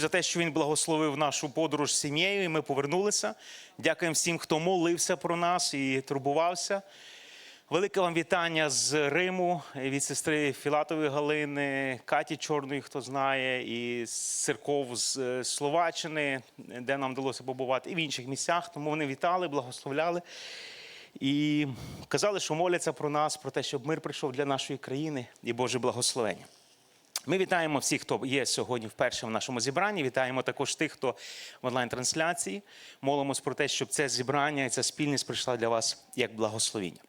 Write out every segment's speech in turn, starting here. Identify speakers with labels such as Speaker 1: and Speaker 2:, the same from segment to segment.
Speaker 1: за те, що він благословив нашу подорож з сім'єю, і ми повернулися. Дякуємо всім, хто молився про нас і турбувався. Велике вам вітання з Риму від сестри Філатової Галини, Каті Чорної, хто знає, і з церков з е, Словаччини, де нам вдалося побувати, і в інших місцях. Тому вони вітали, благословляли і казали, що моляться про нас, про те, щоб мир прийшов для нашої країни і Боже благословення. Ми вітаємо всіх, хто є сьогодні вперше в нашому зібранні. Вітаємо також тих, хто в онлайн-трансляції. Молимось про те, щоб це зібрання і ця спільність прийшла для вас як благословіння.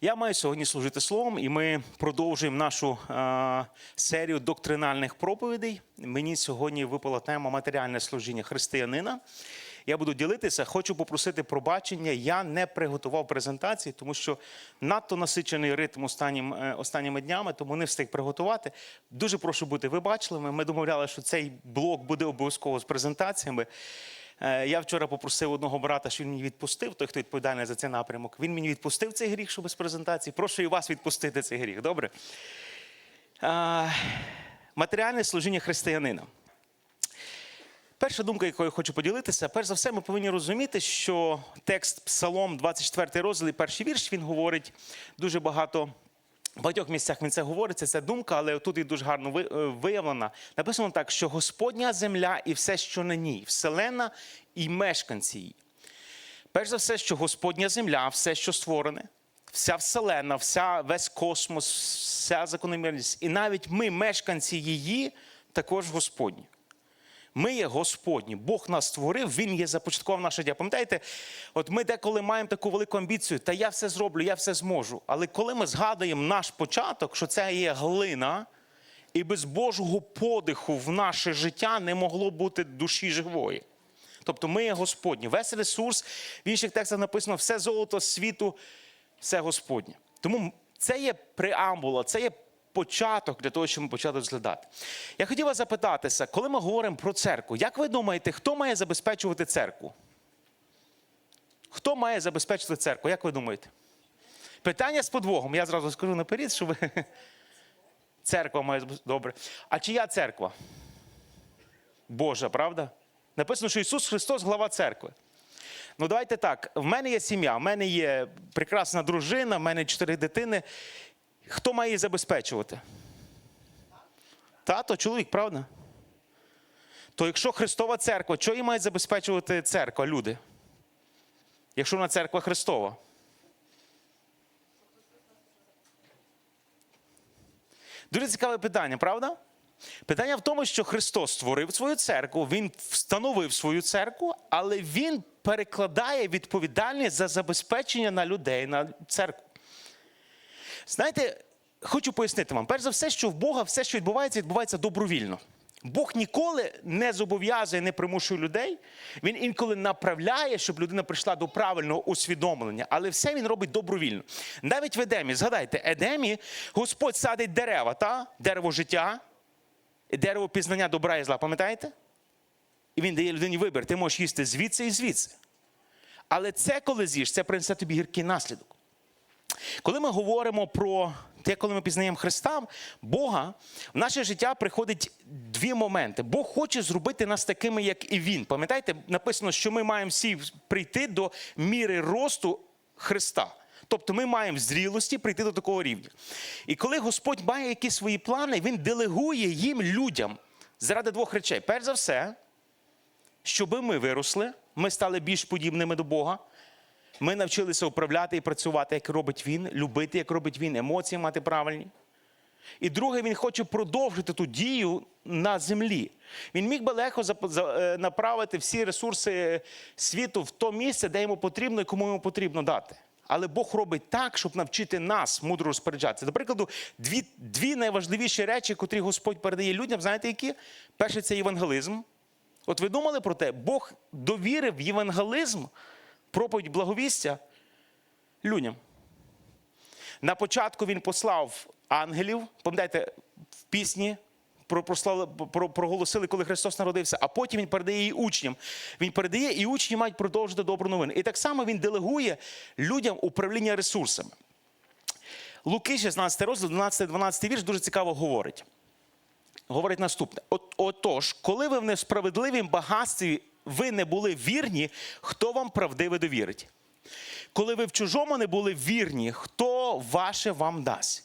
Speaker 1: Я маю сьогодні служити словом, і ми продовжуємо нашу е, серію доктринальних проповідей. Мені сьогодні випала тема матеріальне служіння християнина. Я буду ділитися. Хочу попросити пробачення. Я не приготував презентації, тому що надто насичений ритм останнім, е, останніми днями, тому не встиг приготувати. Дуже прошу бути вибачливими. Ми домовляли, що цей блок буде обов'язково з презентаціями. Е, Я вчора попросив одного брата, що він мені відпустив, той, хто відповідальний за цей напрямок. Він мені відпустив цей гріх, що без презентації. Прошу і вас відпустити цей гріх. Добре? Матеріальне служіння християнина. Перша думка, якою я хочу поділитися, перш за все, ми повинні розуміти, що текст Псалом, 24 розділ і перший вірш, він говорить дуже багато. В багатьох місцях він це говориться, це думка, але тут і дуже гарно е, виявлена. Написано так, що Господня земля і все, що на ній, вселена і мешканці її. Перш за все, що Господня земля, все, що створене, вся вселена, вся, весь космос, вся закономірність, і навіть ми, мешканці її, також Господні. Ми є Господні, Бог нас створив, Він є започаткував наше життя. Пам'ятаєте, от ми деколи маємо таку велику амбіцію, та я все зроблю, я все зможу. Але коли ми згадуємо наш початок, що це є глина, і без Божого подиху в наше життя не могло бути душі живої. Тобто ми є Господні. Весь ресурс, в інших текстах написано, все золото світу, все Господнє. Тому це є преамбула, це є початок для того, щоб ми почали розглядати. Я хотів вас запитатися, коли ми говоримо про церкву, як ви думаєте, хто має забезпечувати церкву? Хто має забезпечувати церкву? Як ви думаєте? Питання з подвогом. Я зразу скажу наперед, що ви. Церква має добре. А чия церква? Божа, правда? Написано, що Ісус Христос глава церкви. Ну, давайте так. В мене є сім'я, в мене є прекрасна дружина, в мене чотири дитини. Хто має її забезпечувати? Тато, чоловік, правда? То якщо Христова церква, що її має забезпечувати церква, люди? Якщо вона церква Христова? Дуже цікаве питання, правда? Питання в тому, що Христос створив свою церкву, Він встановив свою церкву, але Він перекладає відповідальність за забезпечення на людей, на церкву. Знаєте, хочу пояснити вам, перш за все, що в Бога все, що відбувається, відбувається добровільно. Бог ніколи не зобов'язує, не примушує людей. Він інколи направляє, щоб людина прийшла до правильного усвідомлення, але все він робить добровільно. Навіть в Едемі, згадайте, Едемі Господь садить дерева, та? дерево життя, дерево пізнання добра і зла, пам'ятаєте? І він дає людині вибір, ти можеш їсти звідси і звідси. Але це, коли з'їш, це принесе тобі гіркий наслідок. Коли ми говоримо про те, коли ми пізнаємо Христа, Бога, в наше життя приходить дві моменти. Бог хоче зробити нас такими, як і Він. Пам'ятаєте, написано, що ми маємо всі прийти до міри росту Христа. Тобто ми маємо в зрілості прийти до такого рівня. І коли Господь має якісь свої плани, Він делегує їм людям заради двох речей. Перш за все, щоб ми виросли, ми стали більш подібними до Бога. Ми навчилися управляти і працювати, як робить він, любити, як робить він, емоції мати правильні. І друге, він хоче продовжити ту дію на землі. Він міг би легко е, направити всі ресурси світу в то місце, де йому потрібно і кому йому потрібно дати. Але Бог робить так, щоб навчити нас мудро розпоряджатися. До прикладу, дві, дві найважливіші речі, котрі Господь передає людям, знаєте які? Перше це євангелизм. От ви думали про те, Бог довірив євангелизм, проповідь благовістя людям. На початку він послав ангелів, пам'ятаєте, в пісні проголосили, коли Христос народився, а потім він передає її учням. Він передає, і учні мають продовжити добру новину. І так само він делегує людям управління ресурсами. Луки, 16 розділ, 12-12 вірш дуже цікаво говорить. говорить наступне: От, отож, коли ви в несправедливім багатстві ви не були вірні, хто вам правдиво довірить? Коли ви в чужому не були вірні, хто ваше вам дасть?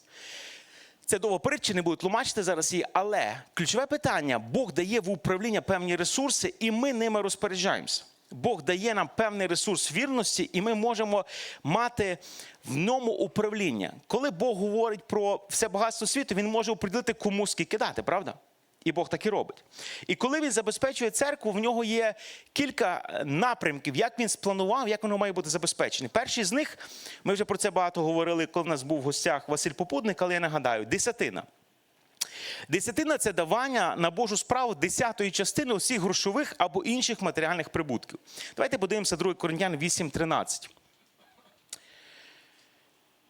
Speaker 1: Це довго притчі, не буду тлумачити зараз її, але ключове питання: Бог дає в управління певні ресурси, і ми ними розпоряджаємося. Бог дає нам певний ресурс вірності, і ми можемо мати в ньому управління. Коли Бог говорить про все багатство світу, він може оприділити кому скільки дати, правда? І Бог так і робить. І коли він забезпечує церкву, в нього є кілька напрямків, як він спланував, як воно має бути забезпечене. Перший з них, ми вже про це багато говорили, коли в нас був в гостях Василь Попудник, але я нагадаю, десятина. Десятина це давання на Божу справу десятої частини усіх грошових або інших матеріальних прибутків. Давайте подивимося 2 Коринтян 8.13.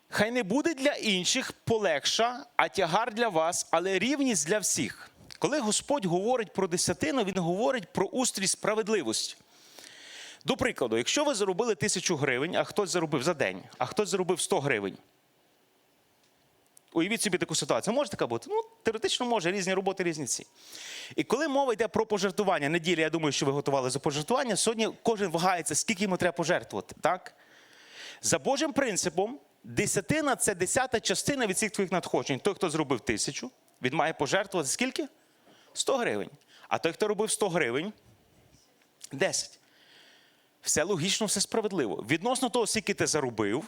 Speaker 1: Хай не буде для інших полегша, а тягар для вас, але рівність для всіх. Коли Господь говорить про десятину, Він говорить про устрій справедливості. До прикладу, якщо ви заробили тисячу гривень, а хтось заробив за день, а хтось заробив 100 гривень. Уявіть собі таку ситуацію. Може така бути? Ну, теоретично може, різні роботи, різні ці. І коли мова йде про пожертвування, неділя, я думаю, що ви готували за пожертвування, сьогодні кожен вагається, скільки йому треба пожертвувати. Так? За Божим принципом, десятина це десята частина від всіх твоїх надходжень. Той, хто зробив тисячу, він має пожертвувати скільки? 100 гривень. А той, хто робив 100 гривень, 10. Все логічно, все справедливо. Відносно того, скільки ти заробив,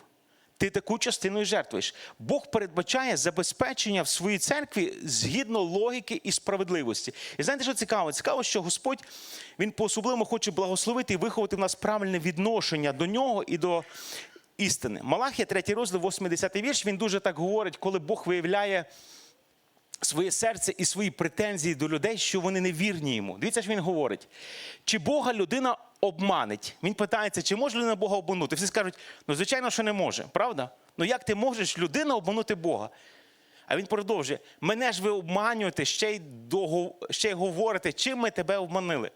Speaker 1: ти таку частину і жертвуєш. Бог передбачає забезпечення в своїй церкві згідно логіки і справедливості. І знаєте, що цікаво? Цікаво, що Господь Він по-особливому хоче благословити і виховати в нас правильне відношення до нього і до істини. Малахія, 3 розділ, 80 вірш, він дуже так говорить, коли Бог виявляє своє серце і свої претензії до людей, що вони не вірні йому. Дивіться, що він говорить. Чи Бога людина обманить? Він питається, чи може людина Бога обманути? Всі скажуть, ну звичайно, що не може, правда? Ну як ти можеш людина обманути Бога? А він продовжує: мене ж ви обманюєте, ще й дого- ще й говорите, чим ми тебе обманили?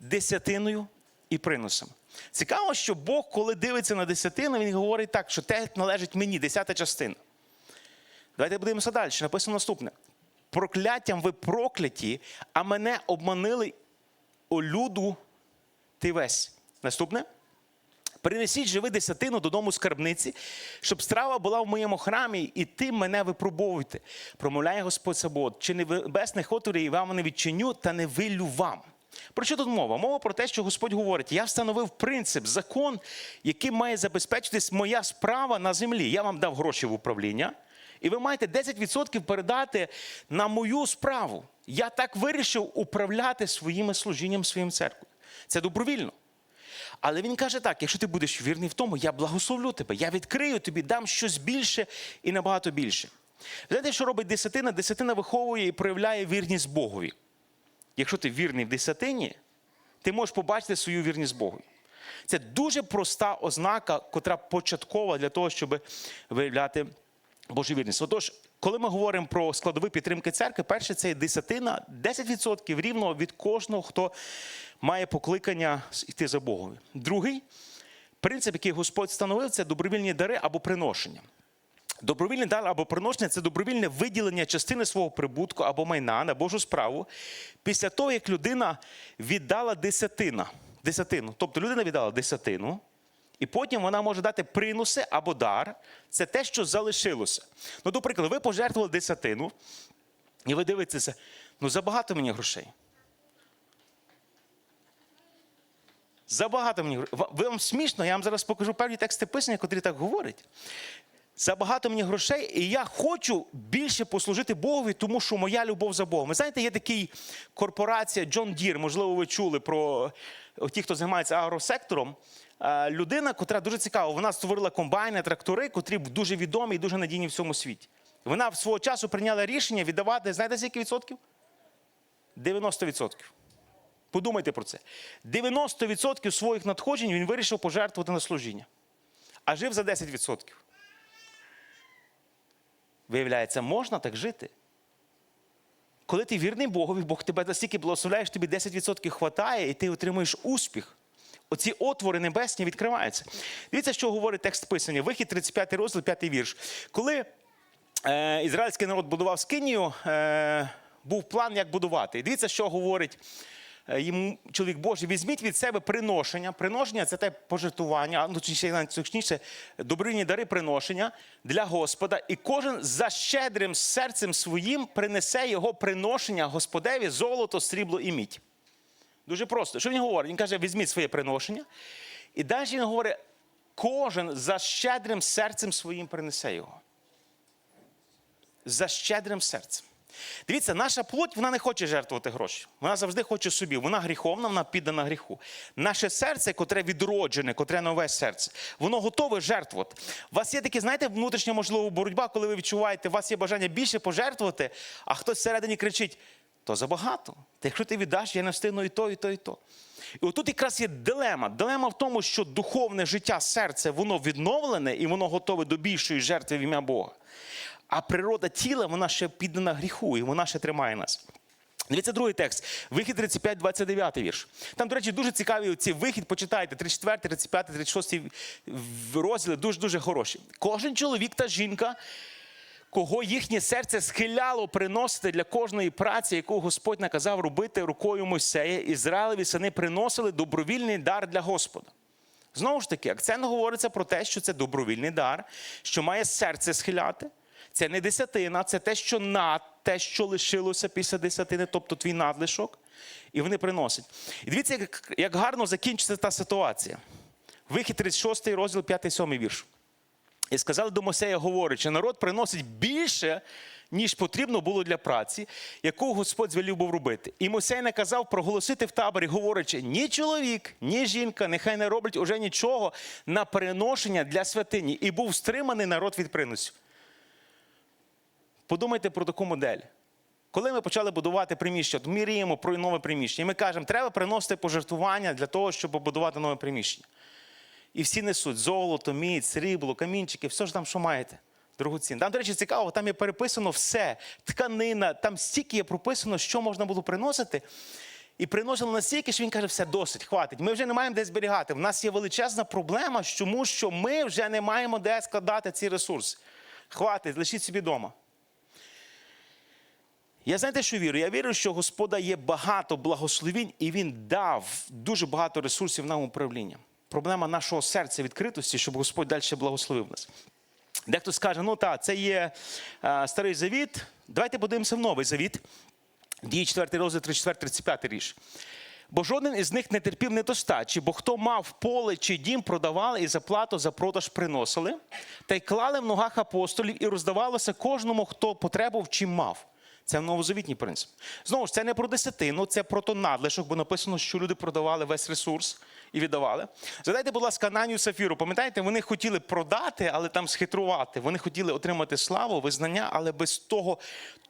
Speaker 1: Десятиною і приносом. Цікаво, що Бог, коли дивиться на десятину, він говорить так, що те належить мені, десята частина. Давайте подивимося далі. Написано наступне: прокляттям ви прокляті, а мене обманили о люду ти весь. Наступне. Принесіть же ви десятину додому скарбниці, щоб страва була в моєму храмі, і ти мене випробовуйте. Промовляє Господь Сабот, чи не небесних отворів вам не відчиню, та не вилю вам. Про що тут мова? Мова про те, що Господь говорить: я встановив принцип, закон, яким має забезпечитись моя справа на землі. Я вам дав гроші в управління, і ви маєте 10% передати на мою справу. Я так вирішив управляти своїм служінням, своїм церквою. Це добровільно. Але він каже так: якщо ти будеш вірний в тому, я благословлю тебе, я відкрию тобі, дам щось більше і набагато більше. Знаєте, що робить десятина? Десятина виховує і проявляє вірність Богові. Якщо ти вірний в десятині, ти можеш побачити свою вірність Богу. Це дуже проста ознака, котра початкова для того, щоб виявляти Божу вірність. Отож, коли ми говоримо про складові підтримки церкви, перше це десятина, 10% рівно від кожного, хто має покликання йти за Богом. Другий принцип, який Господь встановив, це добровільні дари або приношення. Добровільний дар або приношення це добровільне виділення частини свого прибутку або майна на Божу справу після того, як людина віддала десятина, десятину. Тобто людина віддала десятину, і потім вона може дати приноси або дар. Це те, що залишилося. Ну, до прикладу, ви пожертвували десятину, і ви дивитеся, ну забагато мені грошей. Забагато мені грошей. Вам смішно, я вам зараз покажу певні тексти писання, котрі так говорять. Забагато мені грошей, і я хочу більше послужити Богові, тому що моя любов за Богом. Ви знаєте, є такий корпорація Джон Дір, можливо, ви чули про ті, хто займається агросектором. Е, Людина, котра дуже цікава, вона створила комбайни, трактори, котрі дуже відомі і дуже надійні в цьому світі. Вона в свого часу прийняла рішення віддавати, знаєте, скільки відсотків? 90%. Подумайте про це. 90% своїх надходжень він вирішив пожертвувати на служіння, а жив за 10%. Виявляється, можна так жити. Коли ти вірний Богові, Бог тебе настільки благословляє, що тобі 10% хватає, і ти отримуєш успіх. Оці отвори небесні відкриваються. Дивіться, що говорить текст писання. Вихід 35 розділ, 5 вірш. Коли е, ізраїльський народ будував скинію, е, був план, як будувати. І дивіться, що говорить е, йому чоловік Божий. Візьміть від себе приношення. Приношення це те пожертвування, ну точніше, добринні дари приношення для Господа. І кожен за щедрим серцем своїм принесе його приношення Господеві золото, срібло і мідь. Дуже просто. Що він говорить? Він каже: візьміть своє приношення. І далі він говорить: кожен за щедрим серцем своїм принесе його. За щедрим серцем. Дивіться, наша плоть вона не хоче жертвувати гроші. Вона завжди хоче собі. Вона гріховна, вона піддана гріху. Наше серце, котре відроджене, котре нове серце, воно готове жертвувати. У вас є таке, знаєте, внутрішня можливо боротьба, коли ви відчуваєте, у вас є бажання більше пожертвувати, а хтось всередині кричить: то забагато. Та якщо ти віддаш, я не встигну і то, і то, і то. І отут якраз є дилема. Дилема в тому, що духовне життя, серце, воно відновлене і воно готове до більшої жертви в ім'я Бога. А природа тіла, вона ще піддана гріху, і вона ще тримає нас. Дивіться другий текст. Вихід 35, 29 вірш. Там, до речі, дуже цікаві ці вихід. Почитайте 34, 35, 36 розділи дуже-дуже хороші. Кожен чоловік та жінка, кого їхнє серце схиляло приносити для кожної праці, яку Господь наказав робити рукою Мойсея, Ізраїлеві сини приносили добровільний дар для Господа. Знову ж таки, акцент говориться про те, що це добровільний дар, що має серце схиляти. Це не десятина, це те, що над те, що лишилося після десятини, тобто твій надлишок, і вони приносять. І дивіться, як, гарно закінчиться та ситуація. Вихід 36 розділ 5-7 вірш. І сказали до Мойсея, говорячи, народ приносить більше, ніж потрібно було для праці, яку Господь звелів був робити. І Мойсей наказав проголосити в таборі, говорячи, ні чоловік, ні жінка, нехай не роблять уже нічого на переношення для святині. І був стриманий народ від приносів. Подумайте про таку модель. Коли ми почали будувати приміщення, то міряємо про нове приміщення. І ми кажемо, треба приносити пожертвування для того, щоб побудувати нове приміщення. І всі несуть золото, мідь, срібло, камінчики, все ж там, що маєте. Дорогоцінно. Там, до речі, цікаво, там є переписано все, тканина, там стільки є прописано, що можна було приносити. І приносили настільки, що він каже, все досить, хватить. Ми вже не маємо де зберігати. У нас є величезна проблема, тому що ми вже не маємо де складати ці ресурси. Хватить, лишіть собі вдома. Я знаєте, що вірю? Я вірю, що Господа є багато благословінь, і Він дав дуже багато ресурсів нам управління. Проблема нашого серця відкритості, щоб Господь далі благословив нас. Дехто скаже, ну так, це є а, старий завіт. Давайте подивимося в новий завіт. Дії 4 розділ 34, 35 річ. Бо жоден із них не терпів недостачі, бо хто мав поле чи дім, продавали і за плату за продаж приносили, та й клали в ногах апостолів, і роздавалося кожному, хто потребував, чим мав. Це новозавітній принцип. Знову ж, це не про десятину, це про то надлишок, бо написано, що люди продавали весь ресурс і віддавали. Згадайте, будь ласка, Ананію Сафіру. Пам'ятаєте, вони хотіли продати, але там схитрувати. Вони хотіли отримати славу, визнання, але без того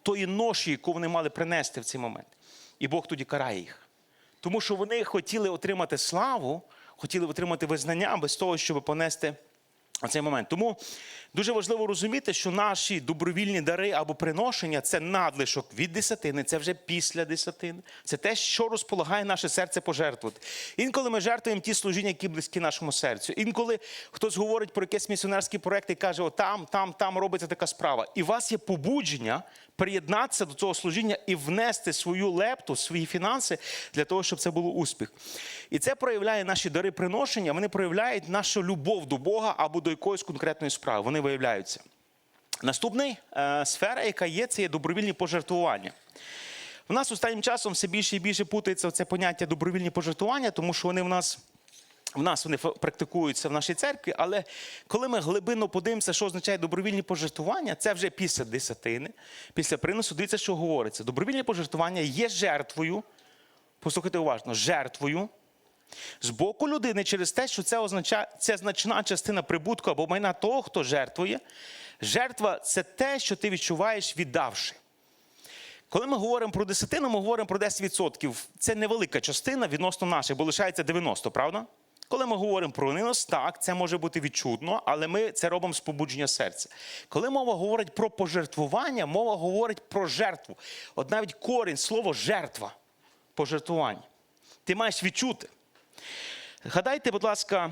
Speaker 1: тої ноші, яку вони мали принести в цей момент. І Бог тоді карає їх. Тому що вони хотіли отримати славу, хотіли отримати визнання без того, щоб понести цей момент. Тому дуже важливо розуміти, що наші добровільні дари або приношення це надлишок від десятини, це вже після десятини. Це те, що розполагає наше серце пожертвувати. Інколи ми жертвуємо ті служіння, які близькі нашому серцю. Інколи хтось говорить про якийсь місіонерський проект і каже: О, там, там, там робиться така справа. І у вас є побудження. Приєднатися до цього служіння і внести свою лепту, свої фінанси для того, щоб це було успіх. І це проявляє наші дари приношення, вони проявляють нашу любов до Бога або до якоїсь конкретної справи. Вони виявляються. Наступна е, сфера, яка є, це є добровільні пожертвування. В нас останнім часом все більше і більше путається це поняття добровільні пожертвування, тому що вони в нас. В нас вони практикуються в нашій церкві, але коли ми глибинно подивимося, що означає добровільні пожертвування, це вже після десятини, після приносу, дивіться, що говориться. Добровільне пожертвування є жертвою, послухайте уважно, жертвою з боку людини через те, що це означає це значна частина прибутку або майна того, хто жертвує. Жертва це те, що ти відчуваєш, віддавши. Коли ми говоримо про десятину, ми говоримо про 10%. Це невелика частина відносно наших, бо лишається 90%, правда? Коли ми говоримо про нинос, так, це може бути відчутно, але ми це робимо з побудження серця. Коли мова говорить про пожертвування, мова говорить про жертву. От навіть корінь, слово жертва, пожертвування. Ти маєш відчути. Гадайте, будь ласка,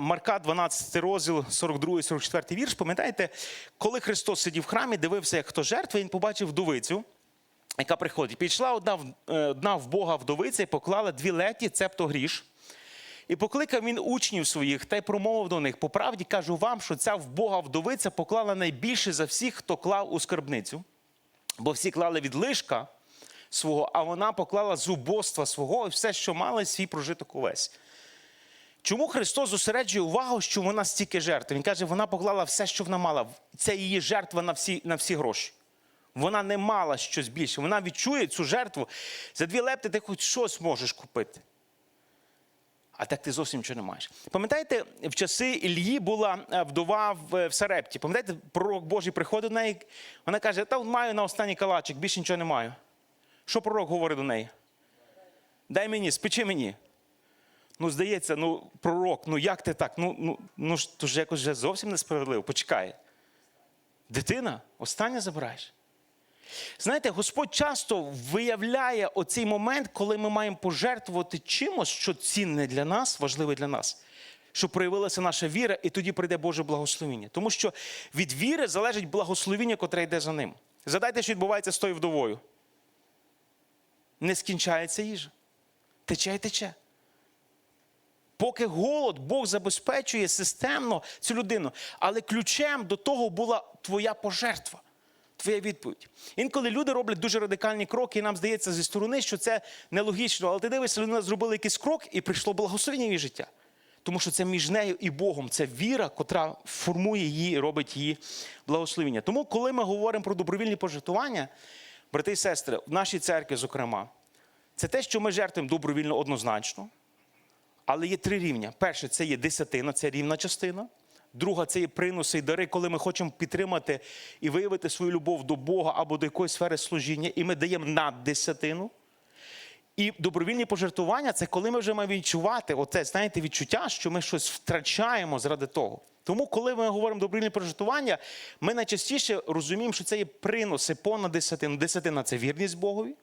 Speaker 1: Марка 12 розділ, 42-44 вірш. Пам'ятаєте, коли Христос сидів в храмі, дивився, як хто жертвує, він побачив вдовицю, яка приходить. Підійшла одна, е, одна в Бога вдовиця і поклала дві леті, цебто гріш. І покликав він учнів своїх та й промовив до них: по правді кажу вам, що ця в Бога вдовиця поклала найбільше за всіх, хто клав у скарбницю. Бо всі клали від лишка свого, а вона поклала з убоства свого і все, що мала, і свій прожиток увесь. Чому Христос зосереджує увагу, що вона стільки жертв? Він каже, вона поклала все, що вона мала. Це її жертва на всі, на всі гроші. Вона не мала щось більше. Вона відчує цю жертву. За дві лепти ти хоч щось можеш купити. А так ти зовсім нічого не маєш. Пам'ятаєте, в часи Ільї була е, вдова в, в Сарепті. Пам'ятаєте, пророк Божий приходить до неї, вона каже: Та маю на останній калачик, більше нічого не маю. Що пророк говорить до неї? Дай мені, спечи мені. Ну, здається, ну, пророк, ну як ти так? Ну, ну, ну то ж якось вже зовсім несправедливо. Почекай. Дитина, останнє забираєш. Знаєте, Господь часто виявляє оцей момент, коли ми маємо пожертвувати чимось, що цінне для нас, важливе для нас, щоб проявилася наша віра, і тоді прийде Боже благословіння. Тому що від віри залежить благословіння, котре йде за ним. Задайте, що відбувається з тою вдовою. Не скінчається їжа. Тече і тече. Поки голод Бог забезпечує системно цю людину. Але ключем до того була твоя пожертва, твоя відповідь. Інколи люди роблять дуже радикальні кроки, і нам здається зі сторони, що це нелогічно. Але ти дивишся, людина зробила якийсь крок і прийшло благословення її життя. Тому що це між нею і Богом, це віра, котра формує її, робить її благословення. Тому, коли ми говоримо про добровільні пожертвування, брати і сестри, в нашій церкві, зокрема, це те, що ми жертвуємо добровільно однозначно. Але є три рівня. Перше, це є десятина, це рівна частина. Друга це є приноси і дари, коли ми хочемо підтримати і виявити свою любов до Бога або до якоїсь сфери служіння, і ми даємо над десятину. І добровільні пожертвування це коли ми вже маємо відчувати оце, знаєте, відчуття, що ми щось втрачаємо заради того. Тому, коли ми говоримо добровільне пожертвування, ми найчастіше розуміємо, що це є приноси понад десятину. Десятина це вірність Богові.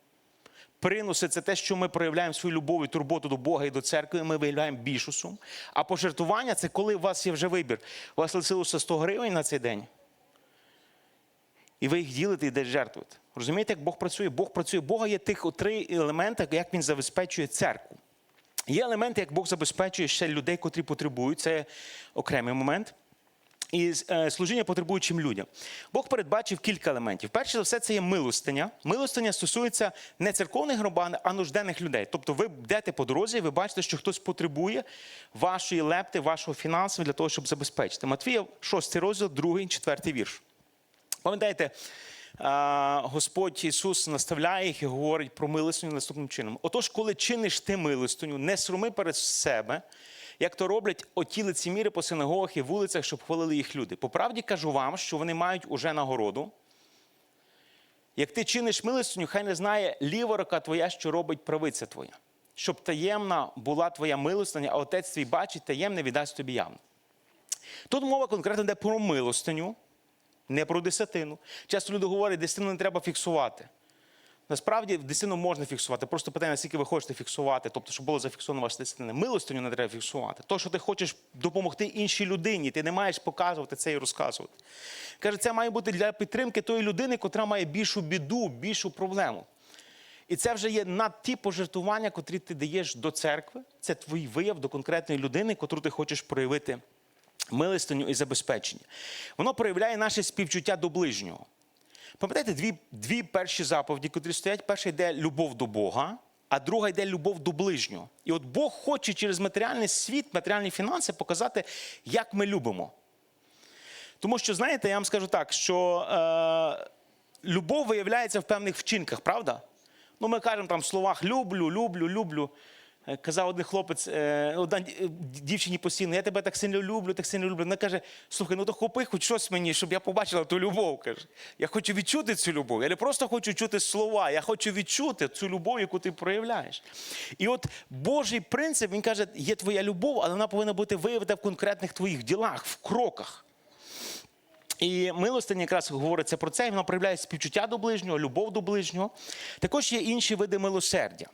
Speaker 1: Приноси це те, що ми проявляємо свою любов і турботу до Бога і до церкви, і ми виявляємо більшу суму. А пожертвування це коли у вас є вже вибір. У вас лишилося 100 гривень на цей день. І ви їх ділите і десь жертвуєте. Розумієте, як Бог працює? Бог працює. Бога є тих три елементи, як він забезпечує церкву. Є елементи, як Бог забезпечує ще людей, котрі потребують. Це окремий момент. І е, служіння потребуючим людям. Бог передбачив кілька елементів. Перше за все, це є милостиня. Милостиня стосується не церковних громад, а нужденних людей. Тобто ви йдете по дорозі, і ви бачите, що хтось потребує вашої лепти, вашого фінансу для того, щоб забезпечити. Матвія, 6 розділ, 2, 4 вірш. Пам'ятаєте, Господь Ісус наставляє їх і говорить про милостиню наступним чином. Отож, коли чиниш ти милостиню, не сруми перед себе, як то роблять оті лицеміри по синагогах і вулицях, щоб хвалили їх люди. По правді кажу вам, що вони мають уже нагороду. Як ти чиниш милостиню, хай не знає ліва рука твоя, що робить правиця твоя. Щоб таємна була твоя милостиня, а отець твій бачить, таємне віддасть тобі явно. Тут мова конкретно йде про милостиню, не про десятину. Часто люди говорять, десятину не треба фіксувати. Насправді десятину можна фіксувати. Просто питання, скільки ви хочете фіксувати, тобто, щоб було зафіксовано ваша десятина. Милостиню не треба фіксувати. То, що ти хочеш допомогти іншій людині, ти не маєш показувати це і розказувати. Каже, це має бути для підтримки тої людини, котра має більшу біду, більшу проблему. І це вже є над ті пожертвування, котрі ти даєш до церкви. Це твій вияв до конкретної людини, котру ти хочеш проявити милостиню і забезпечення. Воно проявляє наше співчуття до ближнього. Пам'ятаєте, дві, дві перші заповіді, котрі стоять, перша йде любов до Бога, а друга йде любов до ближнього. І от Бог хоче через матеріальний світ, матеріальні фінанси показати, як ми любимо. Тому що, знаєте, я вам скажу так, що е, любов виявляється в певних вчинках, правда? Ну, ми кажемо там в словах люблю, люблю, люблю. Е, Казав один хлопець, е, одна дівчині постійно, я тебе так сильно люблю, так сильно люблю. Вона каже: слухай, ну то хопи хоч щось мені, щоб я побачила ту любов. каже. Я хочу відчути цю любов. Я не просто хочу чути слова, я хочу відчути цю любов, яку ти проявляєш. І от Божий принцип, він каже, є твоя любов, але вона повинна бути виявлена в конкретних твоїх ділах, в кроках. І милостиня якраз говориться про це, і вона проявляє співчуття до ближнього, любов до ближнього. Також є інші види милосердя.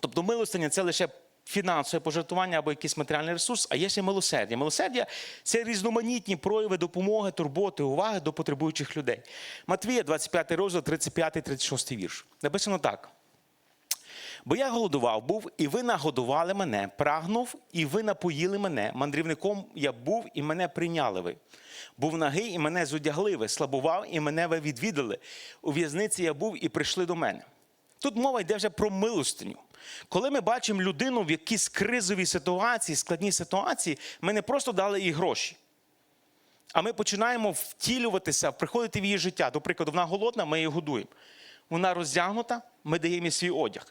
Speaker 1: Тобто милостиня це лише фінансове пожертвування або якийсь матеріальний ресурс, а є ще милосердя. Милосердя це різноманітні прояви допомоги, турботи, уваги до потребуючих людей. Матвія, 25 розділ, 35-36 вірш. Написано так. Бо я голодував був, і ви нагодували мене, прагнув, і ви напоїли мене. Мандрівником я був, і мене прийняли ви. Був нагий, і мене зодягли ви, слабував, і мене ви відвідали. У в'язниці я був, і прийшли до мене. Тут мова йде вже про милостиню. Коли ми бачимо людину в якійсь кризовій ситуації, складній ситуації, ми не просто дали їй гроші. А ми починаємо втілюватися, приходити в її життя. До прикладу, вона голодна, ми її годуємо. Вона роздягнута, ми даємо їй свій одяг.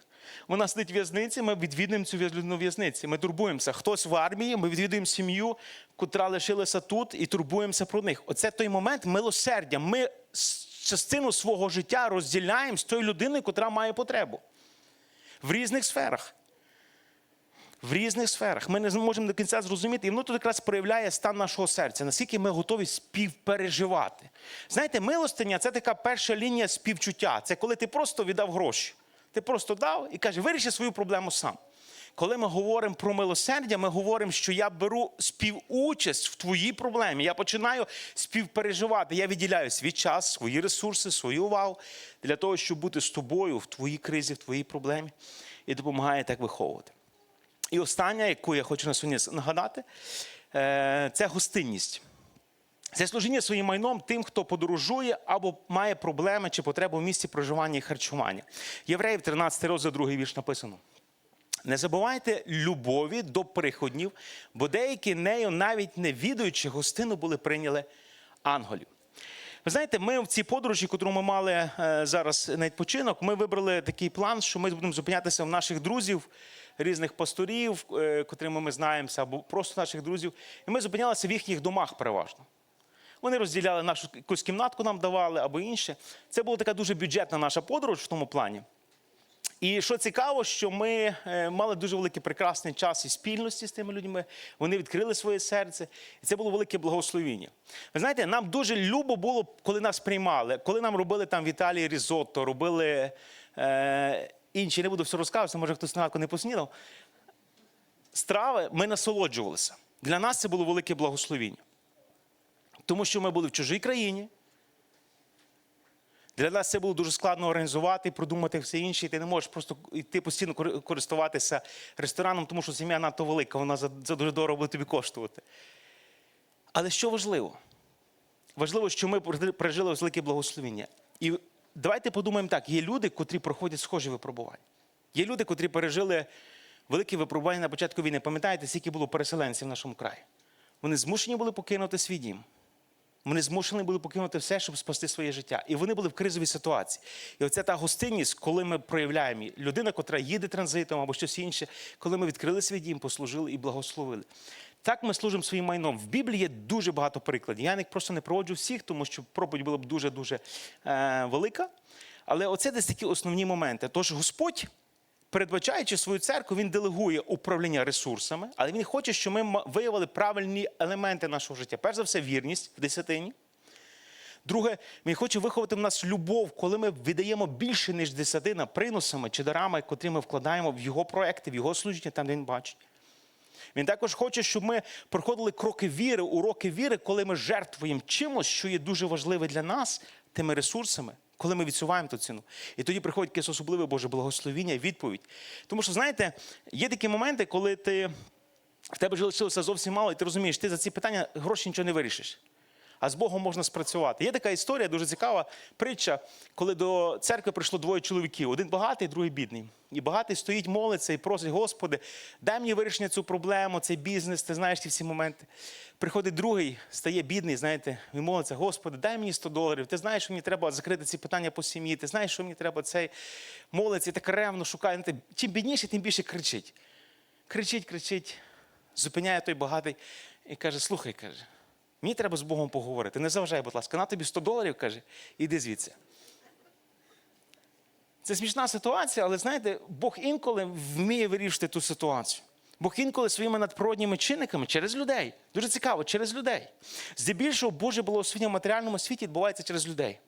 Speaker 1: Вона сидить в в'язниці, ми відвідуємо цю людину в'язниці. Ми турбуємося. Хтось в армії, ми відвідуємо сім'ю, котра лишилася тут, і турбуємося про них. Оце той момент милосердя. Ми частину свого життя розділяємо з тою людиною, котра має потребу. В різних сферах. В різних сферах. Ми не можемо до кінця зрозуміти. І воно тут якраз проявляє стан нашого серця, наскільки ми готові співпереживати. Знаєте, милостиня це така перша лінія співчуття. Це коли ти просто віддав гроші. Ти просто дав і каже, виріши свою проблему сам. Коли ми говоримо про милосердя, ми говоримо, що я беру співучасть в твоїй проблемі. Я починаю співпереживати. Я відділяю свій час, свої ресурси, свою увагу для того, щоб бути з тобою в твоїй кризі, в твоїй проблемі, і допомагає так виховувати. І остання, яку я хочу на сьогодні нагадати, е, це гостинність. Це служіння своїм майном тим, хто подорожує або має проблеми чи потребу в місці проживання і харчування. Євреїв 13 розділ, другий вірш написано. Не забувайте любові до приходнів, бо деякі нею, навіть не відаючи гостину, були прийняли ангелів. Ви знаєте, ми в цій подорожі, яку ми мали е, зараз на відпочинок, ми вибрали такий план, що ми будемо зупинятися в наших друзів, різних пасторів, е, котрими ми знаємося, або просто наших друзів. І ми зупинялися в їхніх домах переважно. Вони розділяли нашу якусь кімнатку, нам давали або інше. Це була така дуже бюджетна наша подорож в тому плані. І що цікаво, що ми е, мали дуже великий прекрасний час і спільності з тими людьми. Вони відкрили своє серце, і це було велике благословіння. Ви знаєте, нам дуже любо було, коли нас приймали, коли нам робили там в різотто, робили е, інші, не буду все розказувати, може хтось на не поснідав. Страви ми насолоджувалися. Для нас це було велике благословіння. Тому що ми були в чужій країні. Для нас це було дуже складно організувати, продумати все інше. І ти не можеш просто йти постійно користуватися рестораном, тому що сім'я надто велика, вона за, за дуже дорого буде тобі коштувати. Але що важливо? Важливо, що ми пережили велике благословіння. І давайте подумаємо так: є люди, котрі проходять схожі випробування. Є люди, котрі пережили великі випробування на початку війни. Пам'ятаєте, скільки було переселенців в нашому краї? Вони змушені були покинути свій дім. Вони змушені були покинути все, щоб спасти своє життя. І вони були в кризовій ситуації. І оця та гостинність, коли ми проявляємо людина, котра їде транзитом або щось інше, коли ми відкрили свій дім, послужили і благословили. Так ми служимо своїм майном. В Біблії є дуже багато прикладів. Я просто не проводжу всіх, тому що проповідь була б дуже-дуже е, велика. Але оце десь такі основні моменти. Тож Господь, передбачаючи свою церкву, він делегує управління ресурсами, але він хоче, щоб ми виявили правильні елементи нашого життя. Перш за все, вірність в десятині. Друге, він хоче виховати в нас любов, коли ми віддаємо більше, ніж десятина приносами чи дарами, котрі ми вкладаємо в його проекти, в його служіння, там, де він бачить. Він також хоче, щоб ми проходили кроки віри, уроки віри, коли ми жертвуємо чимось, що є дуже важливе для нас, тими ресурсами, коли ми відсуваємо ту ціну. І тоді приходить якесь особливе Боже благословіння відповідь. Тому що, знаєте, є такі моменти, коли ти в тебе лишилося зовсім мало, і ти розумієш, ти за ці питання гроші нічого не вирішиш. А з Богом можна спрацювати. Є така історія, дуже цікава притча, коли до церкви прийшло двоє чоловіків: один багатий, другий бідний. І багатий стоїть, молиться і просить, Господи, дай мені вирішення цю проблему, цей бізнес, ти знаєш ці всі моменти. Приходить другий, стає бідний, знаєте, він молиться, Господи, дай мені 100 доларів. Ти знаєш, що мені треба закрити ці питання по сім'ї, ти знаєш, що мені треба цей молиться, і так ревно шукає. Чим бідніше, тим більше кричить. Кричить, кричить, зупиняє той багатий і каже: слухай, каже. Мені треба з Богом поговорити. Не заважай, будь ласка, на тобі 100 доларів, каже, іди звідси. Це смішна ситуація, але знаєте, Бог інколи вміє вирішити ту ситуацію. Бог інколи своїми надприродніми чинниками через людей. Дуже цікаво, через людей. Здебільшого Боже благословення в матеріальному світі відбувається через людей.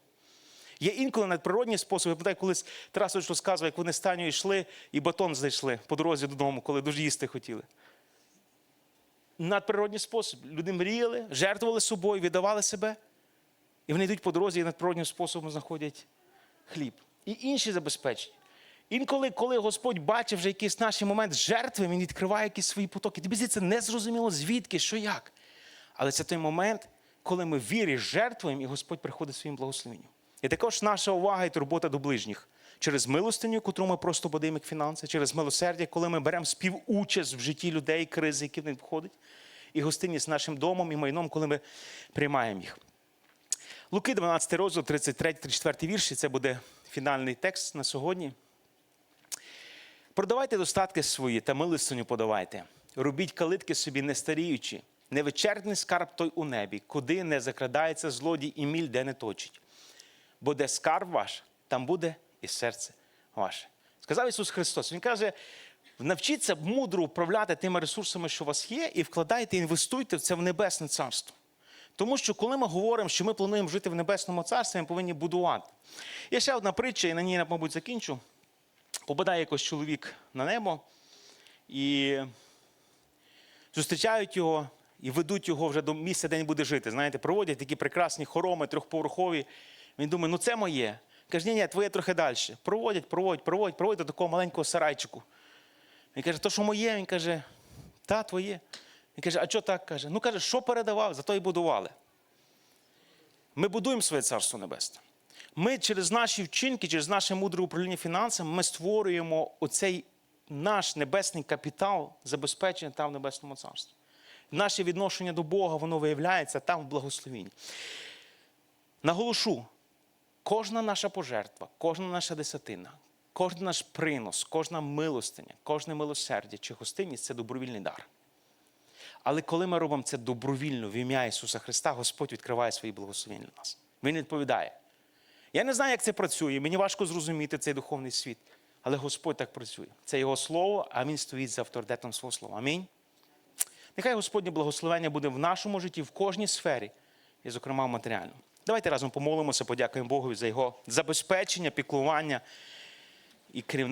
Speaker 1: Є інколи надприродні способи. Я пам'ятаю, колись Тарасович розказував, як вони з Танею йшли і батон знайшли по дорозі додому, коли дуже їсти хотіли. Надприродні способи. Люди мріяли, жертвували собою, віддавали себе. І вони йдуть по дорозі і надприродним способом знаходять хліб. І інші забезпечення. Інколи, коли Господь бачить вже якийсь наш момент жертви, він відкриває якісь свої потоки. Тобі здається, не зрозуміло звідки, що як. Але це той момент, коли ми вірі жертвуємо, і Господь приходить своїм благословенням. І також наша увага і турбота до ближніх. Через милостиню, котру ми просто бодаємо як фінанси, через милосердя, коли ми беремо співучасть в житті людей, кризи, які в них входять, і гостинність нашим домом і майном, коли ми приймаємо їх. Луки 12 розділ, 33-34 вірші. Це буде фінальний текст на сьогодні. Продавайте достатки свої та милостиню подавайте. Робіть калитки собі не старіючи, невичерпний скарб той у небі, куди не закрадається злодій і міль, де не точить. Бо де скарб ваш, там буде і серце ваше. Сказав Ісус Христос. Він каже: навчіться мудро управляти тими ресурсами, що у вас є, і вкладайте, інвестуйте в це в небесне царство. Тому що коли ми говоримо, що ми плануємо жити в небесному царстві, ми повинні будувати. Є ще одна притча, і на ній мабуть, закінчу. Попадає якось чоловік на небо і зустрічають його і ведуть його вже до місця, де він буде жити. Знаєте, проводять такі прекрасні хороми, трьохповерхові. Він думає, ну це моє. Каже, ні, ні, твоє трохи далі. Проводять, проводять, проводять, проводять до такого маленького сарайчику. Він каже, то що моє? Він каже, та, твоє. Він каже, а що так каже? Ну каже, що передавав, зато і будували. Ми будуємо своє царство небесне. Ми через наші вчинки, через наше мудре управління фінансами, ми створюємо оцей наш небесний капітал забезпечення там в небесному царстві. Наше відношення до Бога, воно виявляється там в благословенні. Наголошу, кожна наша пожертва, кожна наша десятина, кожен наш принос, кожна милостиня, кожне милосердя чи гостинність це добровільний дар. Але коли ми робимо це добровільно в ім'я Ісуса Христа, Господь відкриває свої благословення для нас. Він відповідає. Я не знаю, як це працює, мені важко зрозуміти цей духовний світ. Але Господь так працює. Це Його слово, а Він стоїть за авторитетом свого слова. Амінь. Нехай Господнє благословення буде в нашому житті, в кожній сфері, і, зокрема, в матеріальному. Давайте разом помолимося, подякуємо Богові за його забезпечення, піклування і керівництво.